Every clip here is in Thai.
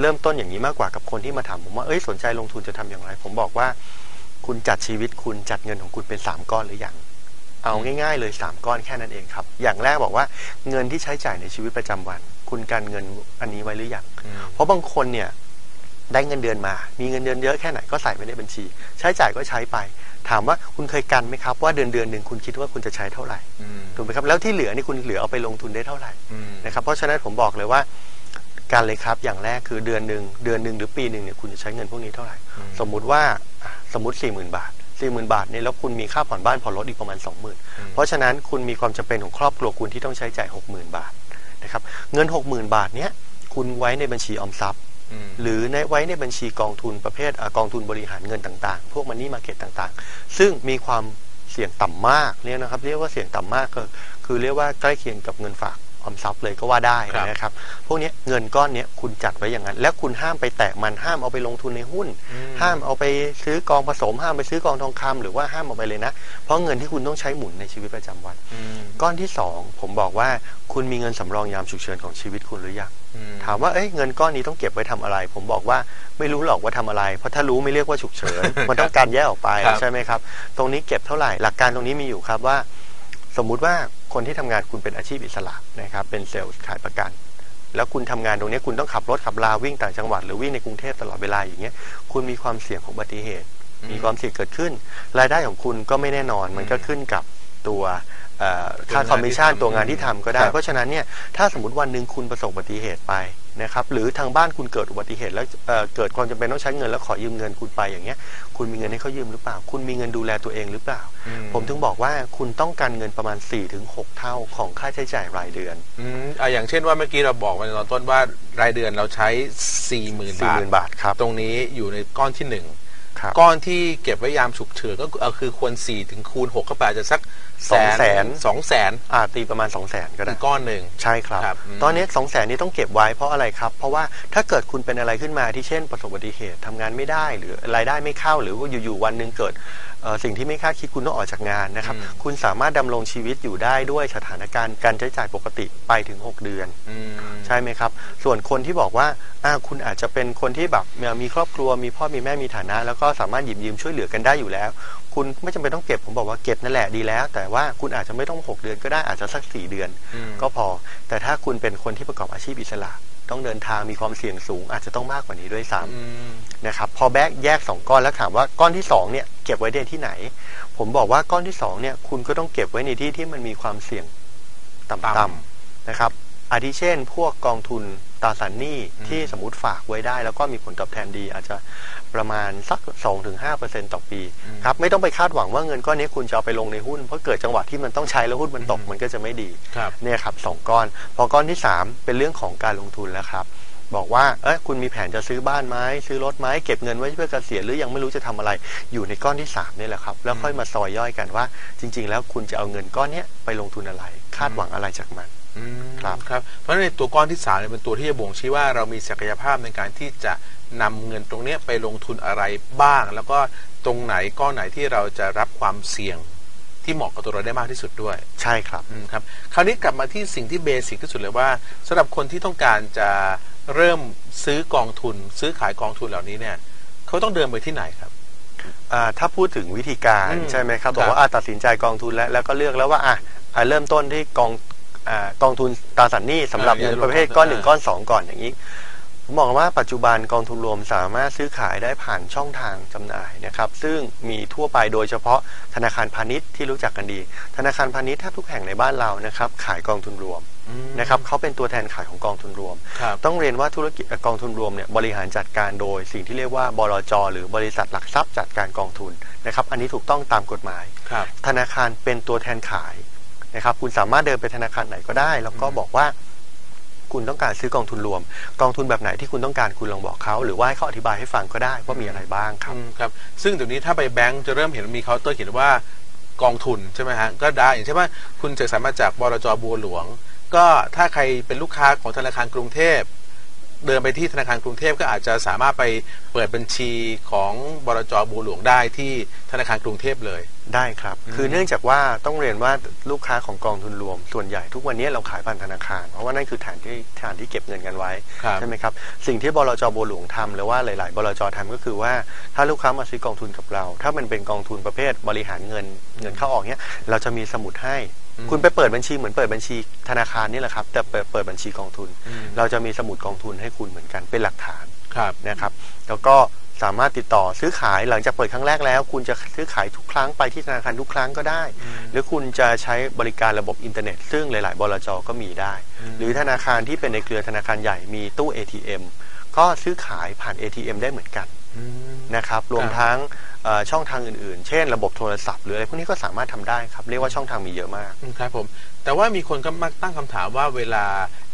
เริ่มต้นอย่างนี้มากกว่ากับคนที่มาถามผมว่าเอ้ยสนใจลงทุนจะทำอย่างไร ผมบอกว่า คุณจัดชีวิตคุณจัดเงินของคุณเป็นสามก้อนหรือยังเอาง่ายๆเลยสามก้อนแค่นั้นเองครับ อย่างแรกบอกว่าเงินที่ใช้จ่ายในชีวิตประจำวัน คุณการเงินอันนี้ไว้หรือยังอืมเพราะบางคนเนี่ยได้เงินเดือนมา มีเงินเดือนเยอะแค่ไหนก็ใส่ไว้ในบัญชี ใช้จ่ายก็ใช้ไป ถามว่าคุณเคยกันไหมครับว่าเดือนเดือนหนึ่งคุณคิดว่าคุณจะใช้เท่าไหร่อืมถูกไหมครับแล้วที่เหลือนี่คุณเหลือเอาไปลงทุนได้เท่าไหร่อืมนะครับเพราะฉะนั้นผมบอกเลยว่า การเลยครับ อย่างแรกคือเดือนหนึ่งเดือนหนึ่งหรือปีหนึ่งเนี่ยคุณจะใช้เงินพวกนี้เท่าไหร่อืมสมมุติว่าอะสมมติ 4 0,000 บาท 40,000 บาทเนี่ยแล้วคุณมีค่าผ่อนบ้านผ่อนรถอีกประมาณ 20,000 เพราะฉะนั้นคุณมีความจำเป็นของครอบครัวคุณที่ต้องใช้จ่าย 60,000 บาทนะครับเงิน 60,000 บาทเนี้ยคุณไว้ในบัญชีออมทรัพย์อืมหรือในไว้ในบัญชีกองทุนประเภทอะกองทุนบริหารเงินต่างๆ พวกมันนี่มาเก็ตต่างๆ ซึ่งมีความเสี่ยงต่ำมากเนี่ยนะครับ เรียกว่าเสี่ยงต่ำมากก็คือเรียกว่าใกล้เคียงกับเงินฝาก ออมทรัพย์เลยก็ว่าได้นะครับ พวกเนี้ยเงินก้อนเนี้ยคุณจัดไว้อย่างนั้น และคุณห้ามไปแตะมันห้ามเอาไปลงทุนในหุ้นอืมห้ามเอาไปซื้อกองผสม ห้ามไปซื้อกองทองคำหรือว่าห้ามเอาไปเลยนะ เพราะเงินที่คุณต้องใช้หมุนในชีวิตประจำวันอืมก้อนที่สองผมบอกว่าคุณมีเงินสำรองยามฉุกเฉินของชีวิตคุณหรือยังอืมถามว่าเอ้ยเงินก้อนนี้ต้องเก็บไว้ทำอะไร ผมบอกว่าไม่รู้หรอกว่าทำอะไร เพราะถ้ารู้ไม่เรียกว่าฉุกเฉินมันต้องการแยกออกไปครับใช่ไหมครับ ตรงนี้เก็บเท่าไหร่หลักการตรงนี้มีอยู่ครับว่า สมมุติว่าคนที่ทำงานคุณเป็นอาชีพอิสระนะครับเป็นเซลล์ขายประกัน แล้วคุณทำงานตรงนี้คุณต้องขับรถขับลาวิ่งต่างจังหวัดหรือวิ่งในกรุงเทพตลอดเวลาอย่างเงี้ยคุณมีความเสี่ยงของอุบัติเหตุ มีความเสี่ยงเกิดขึ้น รายได้ของคุณก็ไม่แน่นอน มันก็ขึ้นกับตัวค่าคอมมิชชั่นตัวงานที่ทำก็ได้ เพราะฉะนั้นเนี่ยถ้าสมมติวันหนึ่งคุณประสบอุบัติเหตุไป นะครับหรือทางบ้านคุณเกิดอุบัติเหตุแล้วเอ่อเกิดความจำเป็นต้องใช้เงินแล้วขอยืมเงินคุณไปอย่างเงี้ย คุณมีเงินให้เขายืมหรือเปล่า คุณมีเงินดูแลตัวเองหรือเปล่าอืผมถึงบอกว่าคุณต้องการเงินประมาณ4-6เท่าของค่าใช้จ่ายรายเดือนอืมอะอย่างเช่นว่าเมื่อกี้เราบอกไปตอนต้นว่ารายเดือนเราใช้สี่หมื่นบาท40,000บาทครับ ตรงนี้อยู่ในก้อนที่หนึ่ง ครับก้อนที่เก็บไว้ยามฉุกเฉินก็คือเอาคือควรสี่ถึงคูณหกเข้าไปอาจจะสักสองแสนสองแสนอ่าตีประมาณ 2 0 0 0 0 0ก็คืได้อก้อนหนึ่งใช่ครับ ครับอืม ตอนนี้สองแสนนี้ต้องเก็บไว้เพราะอะไรครับ เพราะว่าถ้าเกิดคุณเป็นอะไรขึ้นมาที่เช่นประสบอุบัติเหตุทำงานไม่ได้หรือรายได้ไม่เข้าหรือว่าอยู่ๆวันหนึ่งเกิดเอ่อ สิ่งที่ไม่คาดคิดคุณต้องออกจากงานนะครับอืมคุณสามารถดำรงชีวิตอยู่ได้ด้วยสถานการณ์การใช้จ่ายปกติไปถึง 6 เดือนอืมใช่ไหมครับ ส่วนคนที่บอกว่าอ่าคุณอาจจะเป็นคนที่แบบมีครอบครัวมีพ่อมีแม่มีฐานะ แล้วก็สามารถหยิบยืมช่วยเหลือกันได้อยู่แล้ว คุณไม่จำเป็นต้องเก็บผมบอกว่าเก็บนั่นแหละดีแล้ว แต่ว่าคุณอาจจะไม่ต้อง 6 เดือนก็ได้อาจจะสัก 4 เดือนอืมก็พอ แต่ถ้าคุณเป็นคนที่ประกอบอาชีพอิสระ ต้องเดินทางมีความเสี่ยงสูง อาจจะต้องมากกว่านี้ด้วยซ้อืมำนะครับพอแบกแยก 2 ก้อนแล้วถามว่าก้อนที่2เนี่ยเก็บไว้ในที่ไหน ผมบอกว่าก้อนที่2เนี่ยคุณก็ต้องเก็บไว้ในที่ที่มันมีความเสี่ยงต่ำๆนะครับอาทิเช่น พวกกองทุน ตราสารหนี้อืมที่สมมติฝากไว้ได้ แล้วก็มีผลตอบแทนดี อาจจะประมาณสัก 2-5%ต่อปีครับไม่ต้องไปคาดหวังว่าเงินก้อนนี้คุณจะเอาไปลงในหุ้น เพราะเกิดจังหวะที่มันต้องใช้แล้วหุ้นมันตกมันก็จะไม่ดีครับเนี่ยครับสองก้อน พอก้อนที่สามเป็นเรื่องของการลงทุนแล้วครับบอกว่า เอ้ย คุณมีแผนจะซื้อบ้านไหมซื้อรถไหมเก็บเงินไว้เพื่อเกษียณหรือยังไม่รู้จะทำอะไร อยู่ในก้อนที่สามนี่แหละครับ แล้วค่อยมาซอยย่อยกันว่า จริง ๆ แล้วคุณจะเอาเงินก้อนเนี้ยไปลงทุนอะไร คาดหวังอะไรจากมัน อืมครับ ครับ เพราะฉะนั้นในตัวก้อนที่สามเนี่ยเป็นตัวที่จะบ่งชี้ว่าเรามีศักยภาพในการที่จะนำเงินตรงเนี้ยไปลงทุนอะไรบ้าง แล้วก็ตรงไหนก้อนไหนที่เราจะรับความเสี่ยงที่เหมาะกับตัวเราได้มากที่สุดด้วย ใช่ครับ อืมครับคราวนี้กลับมาที่สิ่งที่เบสิกที่สุดเลยว่าสำหรับคนที่ต้องการจะเริ่มซื้อกองทุน ซื้อขายกองทุนเหล่านี้เนี่ยเขาต้องเดินไปที่ไหนครับ อ่าถ้าพูดถึงวิธีการอืมใช่ไหมครับครับบอกว่าอะตัดสินใจกองทุนแล้วแล้วก็เลือกแล้วว่าอะอะเริ่มต้นที่กอง อ่ากองทุนตราสารหนี้สำหรับอ่าเงินอย่าประเภทลงทุนก้อนหนึ่งอ่าก้อนสองก่อนอย่างนี้ผมบอกว่าปัจจุบันกองทุนรวมสามารถซื้อขายได้ผ่านช่องทางจำหน่ายนะครับ ซึ่งมีทั่วไปโดยเฉพาะธนาคารพาณิชย์ที่รู้จักกันดี ธนาคารพาณิชย์แทบทุกแห่งในบ้านเรานะครับ ขายกองทุนรวมอืมนะครับเขาเป็นตัวแทนขายของกองทุนรวมครับต้องเรียนว่าธุรกิจเอ่อกองทุนรวมเนี่ยบริหารจัดการโดย สิ่งที่เรียกว่าบลจหรือบริษัทหลักทรัพย์จัดการกองทุนนะครับ อันนี้ถูกต้องตามกฎหมายครับธนาคารเป็นตัวแทนขาย นะครับ คุณสามารถเดินไปธนาคารไหนก็ได้ แล้วก็อืมบอกว่าคุณต้องการซื้อกองทุนรวม กองทุนแบบไหนที่คุณต้องการคุณลองบอกเขา หรือว่าให้เขาอธิบายให้ฟังก็ได้ว่ามีอะไรบ้างครับอืมครับ ซึ่งเดี๋ยวนี้ถ้าไปแบงก์จะเริ่มเห็นมีเคาน์เตอร์เขียนว่ากองทุนใช่ไหมฮะก็ได้อย่างเช่นว่าคุณจะสามารถจากบลจบัวหลวง ก็ถ้าใครเป็นลูกค้าของธนาคารกรุงเทพ เดินไปที่ธนาคารกรุงเทพก็อาจจะสามารถไปเปิดบัญชีของบลจบัวหลวงได้ที่ธนาคารกรุงเทพเลย ได้ครับอืมคือเนื่องจากว่าต้องเรียนว่าลูกค้าของกองทุนรวม ส่วนใหญ่ทุกวันนี้เราขายผ่านธนาคาร เพราะว่านั่นคือฐานที่ฐานที่เก็บเงินกันไว้ครับใช่ไหมครับ สิ่งที่บลจบัวหลวงทำหรือว่าหลาย ๆ บลจทำก็คือว่าถ้าลูกค้ามาซื้อกองทุนกับเรา ถ้ามันเป็นกองทุนประเภทบริหารเงินเงินเข้าออกเนี้ยเราจะมีสมุดให้อืม คุณไปเปิดบัญชีเหมือนเปิดบัญชีธนาคารนี่แหละครับ แต่เปิดเปิดบัญชีกองทุนอืมเราจะมีสมุดกองทุนให้คุณเหมือนกันเป็นหลักฐานครับนะครับ แล้วก็สามารถติดต่อซื้อขายหลังจากเปิดครั้งแรกแล้ว คุณจะซื้อขายทุกครั้งไปที่ธนาคารทุกครั้งก็ได้อืมหรือคุณจะใช้บริการระบบอินเทอร์เน็ต ซึ่งหลาย ๆ บลจก็มีได้อืมหรือธนาคารที่เป็นในเครือธนาคารใหญ่มีตู้ ATM ก็ซื้อขายผ่าน ATM ได้เหมือนกันอืม นะครับ รวมครับทั้งเอ่อช่องทางอื่นๆ เช่น ระบบโทรศัพท์หรืออะไรพวกนี้ก็สามารถทำได้ครับเรียกว่าช่องทางมีเยอะมากอืมครับผมแต่ว่ามีคนก็มักตั้งคำถามว่าเวลา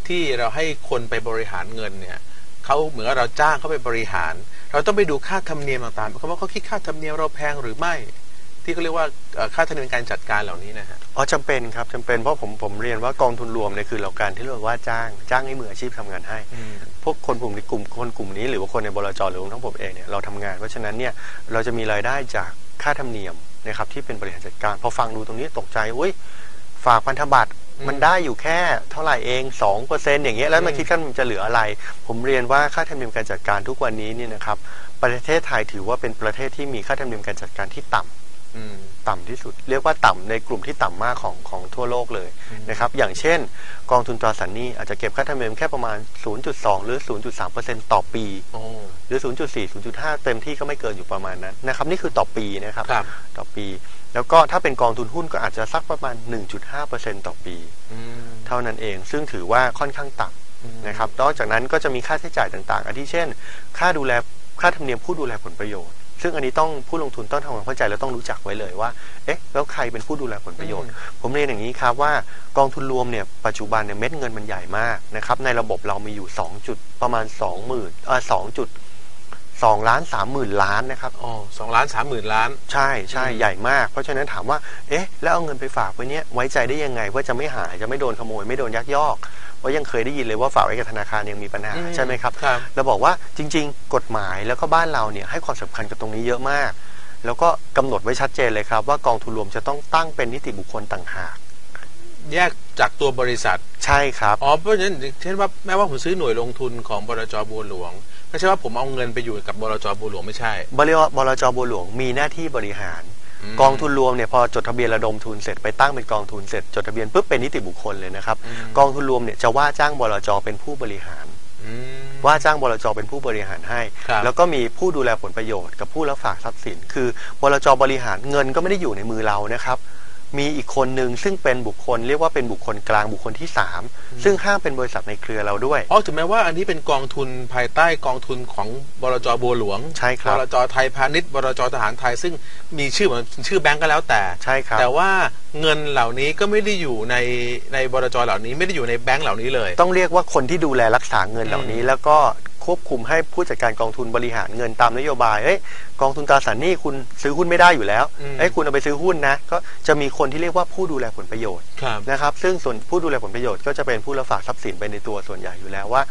ที่เราให้คนไปบริหารเงินเนี่ยเขาเหมือนกับเราจ้างเขาไปบริหาร เราต้องไปดูค่าธรรมเนียมต่างๆเพราะว่าเขาคิดค่าธรรมเนียมเราแพงหรือไม่ ที่เขาเรียกว่าเอ่อค่าธรรมเนียมการจัดการเหล่านี้นะฮะ อ๋อจำเป็นครับจำเป็นเพราะผมผมเรียนว่ากองทุนรวมเนี่ยคือเราการที่เรียกว่าจ้างจ้างให้มืออาชีพทำงานให้ พวกคนกลุ่มในกลุ่มคนกลุ่มนี้ หรือว่าคนในบลจหรือรวมทั้งผมเองเนี่ยเราทำงาน เพราะฉะนั้นเนี่ยเราจะมีรายได้จากค่าธรรมเนียมนะครับที่เป็นบริหารจัดการ พอฟังดูตรงนี้ตกใจอุ้ยฝากพันธบัตรอืมมันได้อยู่แค่เท่าไหร่เอง2เปอร์เซ็นต์อย่างเงี้ยแล้วมาอืมคิดกันมันจะเหลืออะไร ผมเรียนว่าค่าธรรมเนียมการจัดการทุกวันนี้เนี่ยนะครับประเทศไทยถือว่าเป็นประเทศที่มีค่าธรรมเนียมการจัดการที่ต่ำอืม ต่ำที่สุด เรียกว่าต่ำในกลุ่มที่ต่ำมากของของทั่วโลกเลยอืมนะครับอย่างเช่น กองทุนตราสารหนี้อาจจะเก็บค่าธรรมเนียมแค่ประมาณ 0.2 หรือ 0.3%ต่อปีโอ้หรือ 0.4 0.5 เต็มที่ก็ไม่เกินอยู่ประมาณนั้นนะครับนี่คือต่อปีนะครับครับต่อปี แล้วก็ถ้าเป็นกองทุนหุ้นก็อาจจะสักประมาณ 1.5%ต่อปีอืมเท่านั้นเองซึ่งถือว่าค่อนข้างต่ำอืมนะครับนอกจากนั้นก็จะมีค่าใช้จ่ายต่างๆอาทิเช่น ค่าดูแลค่าธรรมเนียมผู้ดูแลผลประโยชน์ ซึ่งอันนี้ต้องผู้ลงทุนต้องทำความเข้าใจและต้องรู้จักไว้เลยว่า เอ๊ะ แล้วใครเป็นผู้ดูแลผลประโยชน์ ผมเรียนอย่างนี้ครับว่ากองทุนรวมเนี่ยปัจจุบันเนี่ยเม็ดเงินมันใหญ่มากนะครับ ในระบบเรามีอยู่ 2 จุดประมาณ 2 0,000ื่นเออสองจุดสองล้านสามหมื่นล้านนะครับอ๋อสองล้านสามหมื่นล้าน ใช่ใช่อืมใหญ่มาก เพราะฉะนั้นถามว่า เอ๊ะ แล้วเอาเงินไปฝากไว้เนี่ยไว้ใจได้ยังไงว่าจะไม่หายจะไม่โดนขโมยไม่โดนยักยอก เพราะยังเคยได้ยินเลยว่าฝากไว้กับธนาคารยังมีปัญหาใช่ไหมครับครับเราบอกว่าจริง ๆ กฎหมายแล้วก็บ้านเราเนี่ยให้ความสำคัญกับตรงนี้เยอะมาก แล้วก็กำหนดไว้ชัดเจนเลยครับ ว่ากองทุนรวมจะต้องตั้งเป็นนิติบุคคลต่างหากแยกจากตัวบริษัทใช่ครับอ๋อเพราะฉะนั้นเช่นว่าแม้ว่าผมซื้อหน่วยลงทุนของบลจบัวหลวงไม่ใช่ว่าผมเอาเงินไปอยู่กับบลจบัวหลวงไม่ใช่บริวบลจบัวหลวงมีหน้าที่บริหารม กองทุนรวมเนี่ยพอจดทะเบียนระดมทุนเสร็จไปตั้งเป็นกองทุนเสร็จจดทะเบียนปุ๊บเป็นนิติบุคคลเลยนะครับอืมกองทุนรวมเนี่ยจะว่าจ้างบลจเป็นผู้บริหารอืมว่าจ้างบลจเป็นผู้บริหารให้ครับแล้วก็มีผู้ดูแลผลประโยชน์กับผู้รับฝากทรัพย์สิน คือบลจบริหารเงินก็ไม่ได้อยู่ในมือเรานะครับ มีอีกคนหนึ่งซึ่งเป็นบุคคลเรียกว่าเป็นบุคคลกลางบุคคลที่สามซึ่งห้ามเป็นบริษัทในเครือเราด้วยอ๋อถึงแม้ว่าอันนี้เป็นกองทุนภายใต้กองทุนของบลจบัวหลวงใช่ครับบลจไทยพาณิชย์บลจทหารไทย ซึ่งมีชื่อเหมือนชื่อแบงก์ก็แล้วแต่ใช่ครับแต่ว่าเงินเหล่านี้ก็ไม่ได้อยู่ในในบลจเหล่านี้ไม่ได้อยู่ในแบงก์เหล่านี้เลย ต้องเรียกว่าคนที่ดูแลรักษาเงินเหล่านี้ แล้วก็ ควบคุมให้ผู้จัดการกองทุนบริหารเงินตามนโยบายเอ้ยกองทุนตราสารหนี้คุณซื้อหุ้นไม่ได้อยู่แล้วอืมเอ้ยคุณเอาไปซื้อหุ้นนะก็จะมีคนที่เรียกว่าผู้ดูแลผลประโยชน์ครับนะครับซึ่งส่วนผู้ดูแลผลประโยชน์ก็จะเป็นผู้รับฝากทรัพย์สินไปในตัวส่วนใหญ่อยู่แล้วว่า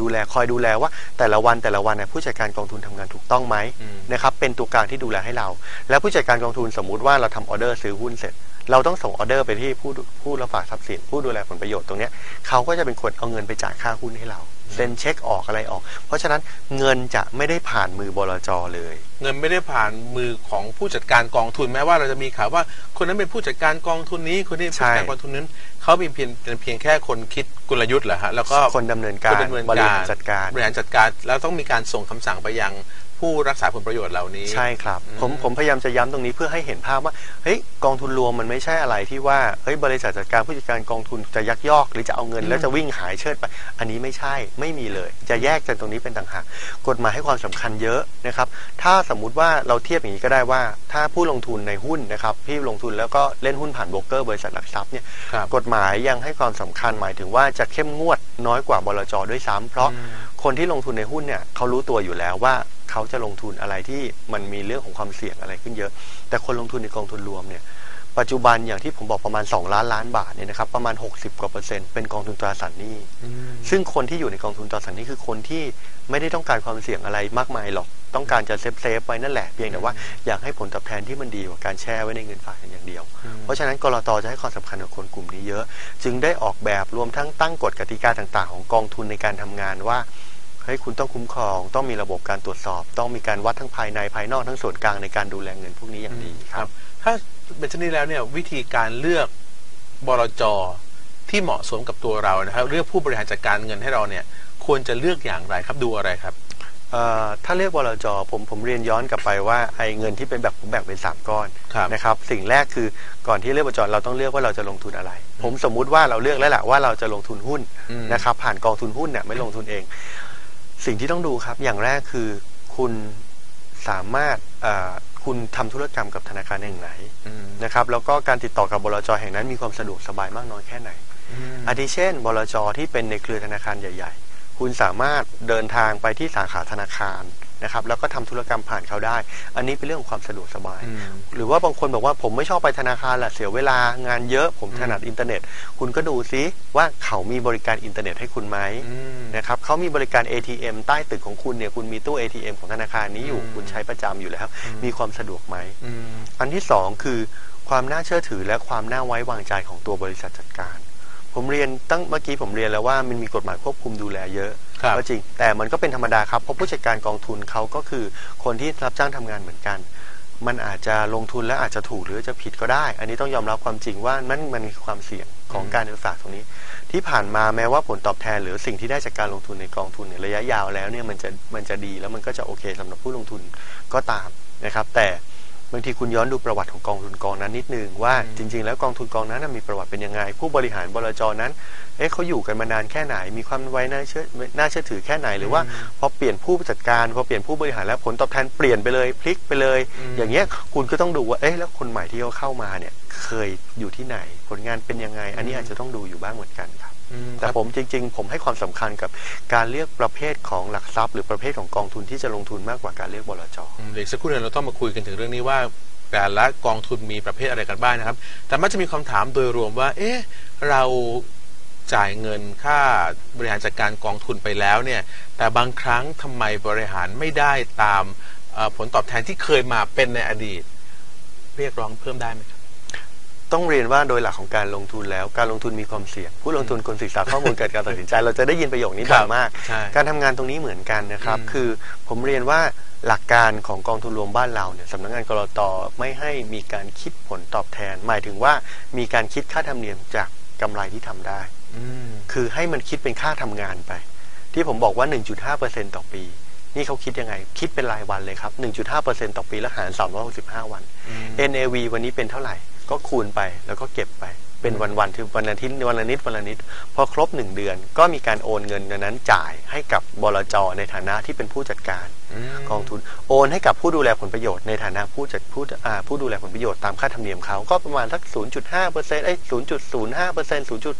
ดูแลคอยดูแลว่าแต่ละวันแต่ละวันเนี่ยผู้จัดการกองทุนทำงานถูกต้องไหมอืมนะครับเป็นตัวกลางที่ดูแลให้เรา แล้วผู้จัดการกองทุนสมมุติว่าเราทำออเดอร์ซื้อหุ้นเสร็จ เราต้องส่งออเดอร์ไปที่ผู้ดูผู้รับฝากทรัพย์สินผู้ดูแลผลประโยชน์ตรงเนี้ยเขาก็จะเป็นคนเอาเงินไปจ่ายค่าหุ้นให้เรา เซ็นเช็คออกอะไรออก เพราะฉะนั้นเงินจะไม่ได้ผ่านมือบลจเลย เงินไม่ได้ผ่านมือของผู้จัดการกองทุนแม้ว่าเราจะมีข่าวว่า คนนั้นเป็นผู้จัดการกองทุนนี้คนนี้เป็นผู้จัดการกองทุนนั้นเขาเป็นเพียงเป็นเพียงแค่คนคิดกลยุทธ์เหรอฮะแล้วก็คนดำเนินกาครนดำเนินบริกาหารรจัดการบริหารจัดการ แล้วต้องมีการส่งคำสั่งไปยัง ผู้รักษาผลประโยชน์เหล่านี้ ใช่ครับอืมผมผมพยายามจะย้ำตรงนี้เพื่อให้เห็นภาพว่าเฮ้ยกองทุนรวมมันไม่ใช่อะไรที่ว่าเฮ้ยบริษัทจัดการผู้จัดการกองทุนจะยักยอก หรือจะเอาเงินแล้วจะวิ่งหายเชิดไป อันนี้ไม่ใช่ไม่มีเลย จะแยกจากตรงนี้เป็นต่างหากกฎหมายให้ความสำคัญเยอะนะครับถ้าสมมุติว่าเราเทียบอย่างนี้ก็ได้ว่า ถ้าผู้ลงทุนในหุ้นนะครับพี่ลงทุนแล้วก็เล่นหุ้นผ่านโบรกเกอร์บริษัทหลักทรัพย์เนี่ยครับกฎหมายยังให้ความสำคัญหมายถึงว่าจะเข้มงวดน้อยกว่าบลจด้วยซ้ำเพราะอืมคนที่ลงทุนในหุ้นเนี่ยเขารู้ตัวอยู่แล้วว่า เขาจะลงทุนอะไรที่มันมีเรื่องของความเสี่ยงอะไรขึ้นเยอะ แต่คนลงทุนในกองทุนรวมเนี่ยปัจจุบันอย่างที่ผมบอกประมาณ 2 ล้านล้านบาทเนี่ยนะครับประมาณ 60 กว่าเปอร์เซ็นต์เป็นกองทุนตราสารหนี้อืมซึ่งคนที่อยู่ในกองทุนตราสารหนี้คือคนที่ไม่ได้ต้องการความเสี่ยงอะไรมากมายหรอกต้องการจะเซฟเซฟๆไว้นั่นแหละเพียงแต่ว่าอยากให้ผลตอบแทนที่มันดีกว่าการแช่ไว้ในเงินฝากอย่างเดียว เพราะฉะนั้นกรตจะให้ความสำคัญกับคนกลุ่มนี้เยอะ จึงได้ออกแบบรวมทั้งตั้งกฎกติกาต่าง ๆ ของกองทุนในการทำงานว่า เฮ้ยคุณต้องคุ้มครอง ต้องมีระบบการตรวจสอบ ต้องมีการวัดทั้งภายในภายนอกทั้งส่วนกลางในการดูแลเงินพวกนี้อย่างดีครับ ถ้าเป็นเช่นนี้แล้วเนี่ยวิธีการเลือกบลจที่เหมาะสมกับตัวเรานะครับเลือกผู้บริหารจัดการเงินให้เราเนี่ยควรจะเลือกอย่างไรครับดูอะไรครับเอ่อถ้าเรียกบลจผมผมเรียนย้อนกลับไปว่าไอ้เงินที่เป็นแบบผมแบ่งเป็นสามก้อนครับนะครับสิ่งแรกคือก่อนที่เลือกบลจเราต้องเลือกว่าเราจะลงทุนอะไร ผมสมมุติว่าเราเลือกแล้วแหละว่าเราจะลงทุนหุ้นอืมนะครับผ่านกองทุนหุ้นเนี่ยไม่ลงทุนเอง สิ่งที่ต้องดูครับ อย่างแรกคือคุณสามารถเอ่อคุณทำธุรกรรมกับธนาคารแห่งไหนอืมนะครับ แล้วก็การติดต่อกับบลจแห่งนั้นมีความสะดวกสบายมากน้อยแค่ไหนอืมอาทิเช่น บลจที่เป็นในเครือธนาคารใหญ่ ๆ คุณสามารถเดินทางไปที่สาขาธนาคาร นะครับแล้วก็ทำธุรกรรมผ่านเขาได้ อันนี้เป็นเรื่องของความสะดวกสบายอืมหรือว่าบางคนบอกว่าผมไม่ชอบไปธนาคารแหละเสียเวลางานเยอะผมถนัดอินเทอร์เน็ต คุณก็ดูซิว่าเขามีบริการอินเทอร์เน็ตให้คุณไหมอืมนะครับเขามีบริการ ATM ใต้ตึกของคุณเนี่ยคุณมีตู้ ATM ของธนาคารนี้อยู่อืมคุณใช้ประจำอยู่แล้วอืมมีความสะดวกไหมอืมอันที่สองคือความน่าเชื่อถือและความน่าไว้วางใจของตัวบริษัทจัดการ ผมเรียนตั้งเมื่อกี้ผมเรียนแล้วว่ามันมีกฎหมายควบคุมดูแลเยอะครับก็จริง แต่มันก็เป็นธรรมดาครับเพราะผู้จัดการกองทุนเขาก็คือคนที่รับจ้างทำงานเหมือนกัน มันอาจจะลงทุนและอาจจะถูกหรือจะผิดก็ได้ อันนี้ต้องยอมรับความจริงว่านั่นมันมีความเสี่ยงของการเงินฝากตรงนี้ ที่ผ่านมาแม้ว่าผลตอบแทน หรือสิ่งที่ได้จากการลงทุนในกองทุนเนี่ยระยะยาวแล้วเนี่ยมันจะมันจะดีแล้วมันก็จะโอเคสำหรับผู้ลงทุนก็ตามนะครับ แต่ บางทีคุณย้อนดูประวัติของกองทุนกองนั้นนิดนึงว่าอืมจริง ๆ แล้วกองทุนกองนั้นนะมีประวัติเป็นยังไง ผู้บริหารบลจนั้นเอ๊ะเขาอยู่กันมานานแค่ไหน มีความไว้น่าเชื่อน่าเชื่อถือแค่ไหนหรือว่าพอเปลี่ยนผู้จัดการพอเปลี่ยนผู้บริหารแล้วผลตอบแทนเปลี่ยนไปเลยพลิกไปเลยอืมอย่างเงี้ยคุณก็ต้องดูว่าเอ๊ะแล้วคนใหม่ที่เขาเข้ามาเนี่ยเคยอยู่ที่ไหนผลงานเป็นยังไง อันนี้อาจจะต้องดูอยู่บ้างเหมือนกันครับอืม แต่ครับผมจริง ๆ ผมให้ความสำคัญกับการเลือกประเภทของหลักทรัพย์ หรือประเภทของกองทุนที่จะลงทุนมากกว่าการเลือกบลจอืมเดี๋ยวอีกสักครู่หนึงเราต้องมาคุยกันถึงเรื่องนี้ว่าแต่ละกองทุนมีประเภทอะไรกันบ้างนะครับ แต่มันจะมีคำถามโดยรวมว่า เอ๊ะ เราจ่ายเงินค่าบริหารจัดการกองทุนไปแล้วเนี่ย แต่บางครั้งทำไมบริหารไม่ได้ตามเอ่อผลตอบแทนที่เคยมาเป็นในอดีต เรียกร้องเพิ่มได้ไหมครับ ต้องเรียนว่าโดยหลักของการลงทุนแล้ว การลงทุนมีความเสี่ยง ผู้ลงทุนควรศึกษาข้อมูลเกิดการตัดสินใจ เราจะได้ยินประโยคนี้บ่อยมากใช่การทำงานตรงนี้เหมือนกันนะครับอืมคือผมเรียนว่าหลักการของกองทุนรวมบ้านเราเนี่ยสำนักงานกรตไม่ให้มีการคิดผลตอบแทน หมายถึงว่ามีการคิดค่าธรรมเนียมจากกำไรที่ทำได้อืมคือให้มันคิดเป็นค่าทำงานไป ที่ผมบอกว่า 1.5%ต่อปีนี่เขาคิดยังไง คิดเป็นรายวันเลยครับ 1.5%ต่อปีแล้วหาร 365 วันอืม NAV วันนี้เป็นเท่าไหร่ ก็คูณไปแล้วก็เก็บไป เป็นวันๆคือวันละทิตวันละนิดวันละนิดพอครบ 1 เดือน ก็มีการโอนเงินนั้นจ่ายให้กับบลจในฐานะที่เป็นผู้จัดการมกองทุนโอนให้กับผู้ดูแลผลประโยชน์ในฐานะผู้จัดผู้อ่าผู้ดูแลผลประโยชน์ตามค่าธรรมเนียมเขาก็ประมาณสัก 0.5เปอร์เซ็นต์เอ้ย0.05เปอร์เซ็นต์0จุด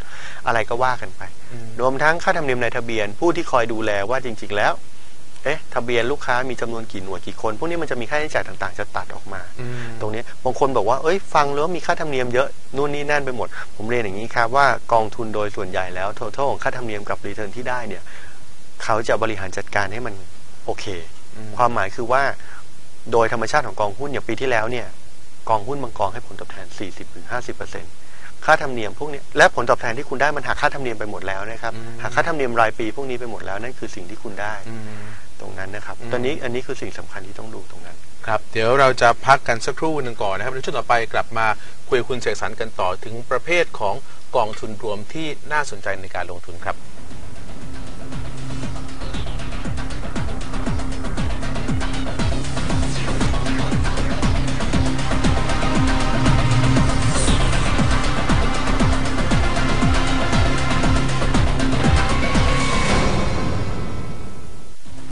อะไรก็ว่ากันไปอืมรวมทั้งค่าธรรมเนียมในทะเบียนผู้ที่คอยดูแลว่าจริง ๆ แล้ว เอ๊ะทะเบียนลูกค้ามีจำนวนกี่หน่วยกี่คน พวกนี้มันจะมีค่าใช้จ่ายต่างๆ จะตัดออกมาอืมตรงนี้บางคนบอกว่าเอ้ยฟังแล้วมีค่าธรรมเนียมเยอะนู่นนี่นั่นไปหมด ผมเรียนอย่างนี้ครับว่ากองทุนโดยส่วนใหญ่แล้ว total ของค่าธรรมเนียมกับรีเทิร์นที่ได้เนี่ยเขาจะบริหารจัดการให้มันโอเคอืมความหมายคือว่า โดยธรรมชาติของกองหุ้นอย่างปีที่แล้วเนี่ยกองหุ้นบางกองให้ผลตอบแทน 40-50%ค่าธรรมเนียมพวกนี้และผลตอบแทนที่คุณได้มันหักค่าธรรมเนียมไปหมดแล้วนะครับอืมหักค่าธรรมเนียมรายปีพวกนี้ไปหมดแล้วนั่นคือสิ่งที่คุณได้อืม ตรงนั้นนะครับอืมตอนนี้อันนี้คือสิ่งสำคัญที่ต้องดูตรงนั้น ครับ เดี๋ยวเราจะพักกันสักครู่หนึ่งก่อนนะครับในช่วงต่อไปกลับมาคุยกับคุณเสกสรรกันต่อถึงประเภทของกองทุนรวมที่น่าสนใจในการลงทุนครับ